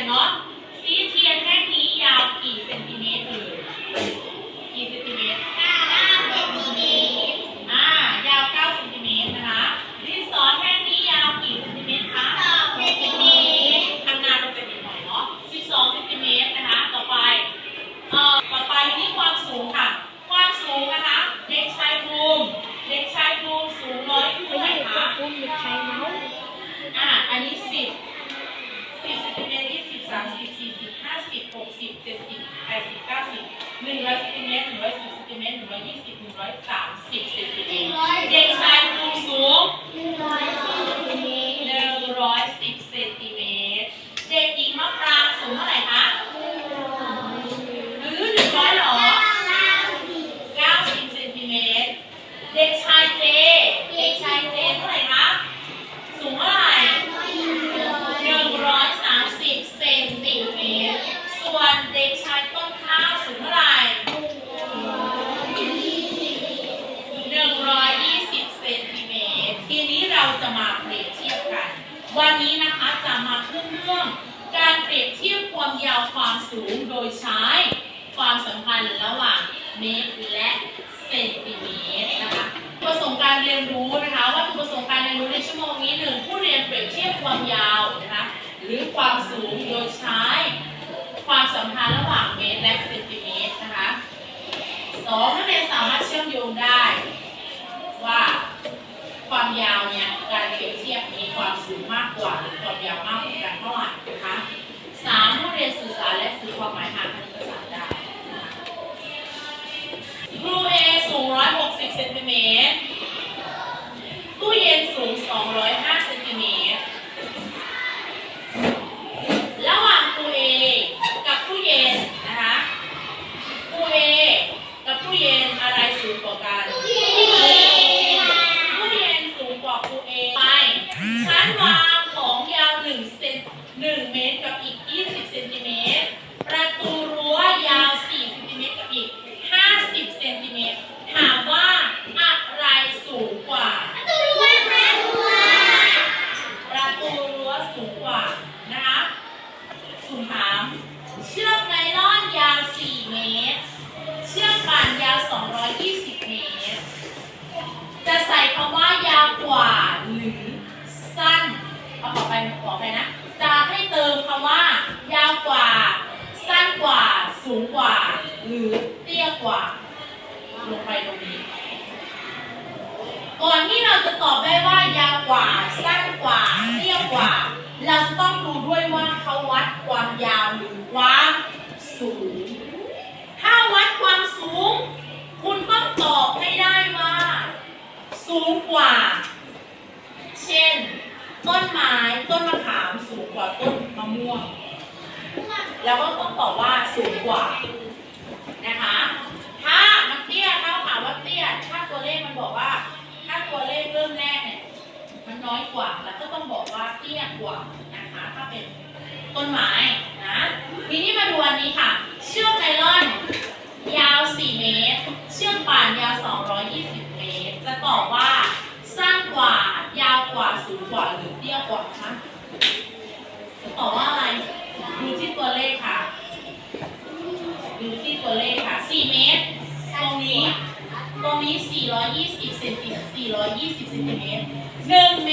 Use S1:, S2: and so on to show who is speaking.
S1: น 100เซนติเมตร110เซนติเมตร120 130เซนติเมตรเด็กชายภูมิสูง110เซนติเมตรเด็กหญิงมะปรางสูงเท่าไหร่คะหรือ100หรอ90เซนติเมตรเด็กชายเจเด็กชายเจเท่าไหร่คะสูงเท่าไหร่130เซนติเมตรส่วนเด็กชายต้นข้าวสูงเท่าไหร่ จะมาเปรียบเทียบกัน วันนี้นะคะจะมาขึ้นเรื่อง การเปรียบเทียบความยาวความสูงโดยใช้ ความสัมพันธ์ระหว่างเมตรและเซนติเมตรนะคะประสงค์การเรียนรู้นะคะวัตถุประสงค์การเรียนรู้ในชั่วโมงนี้หนึ่งผู้เรียนเปรียบเทียบความยาวนะคะหรือความสูงโดยใช้ ความสัมพันธ์ระหว่างเมตรและเซนติเมตรนะคะสองนักเรียนสามารถเชื่อมโยงได้ว่าความยาวเนี่ย ความสูงมากกว่าหรือความยาวมากกว่ากันเท่าไหร่นะคะสามผู้เรียนสื่อสารและสื่อความหมายทางคณิตศาสตร์ได้คะครูเอสูง 160เซนติเมตร อไปขอไปนะ จะให้เติมคำว่า ยาวกว่า สั้นกว่า สูงกว่า หรือเตี้ยกว่า ลงไปตรงนี้ ก่อนที่เราจะตอบได้ว่ายาวกว่า สั้นกว่า เตี้ยกว่า เราจะต้องดูด้วยว่าเขาวัดความยาวหรือความสูง ถ้าวัดความสูง คุณต้องตอบให้ได้ว่า สูงกว่า เช่น ต้นไม้ต้นมะขามสูงกว่าต้นมะม่ วง แล้วก็ต้องตอบว่าสูงกว่านะคะ ถ้ามันเตี้ยถ้าถามว่าเตี้ยถ้าตัวเลขมันบอกว่า ถ้าตัวเลขเริ่มแรกเนี่ยมันน้อยกว่า แล้วก็ต้องบอกว่าเตี้ยกว่านะคะ ถ้าเป็นต้นไม้นะทีนี้มาดูอันนี้ค่ะ เชือกไนลอน ยาว 4 เมตร เชือกป่านยาว 220 420เซนติ420เซนติเมตร1เม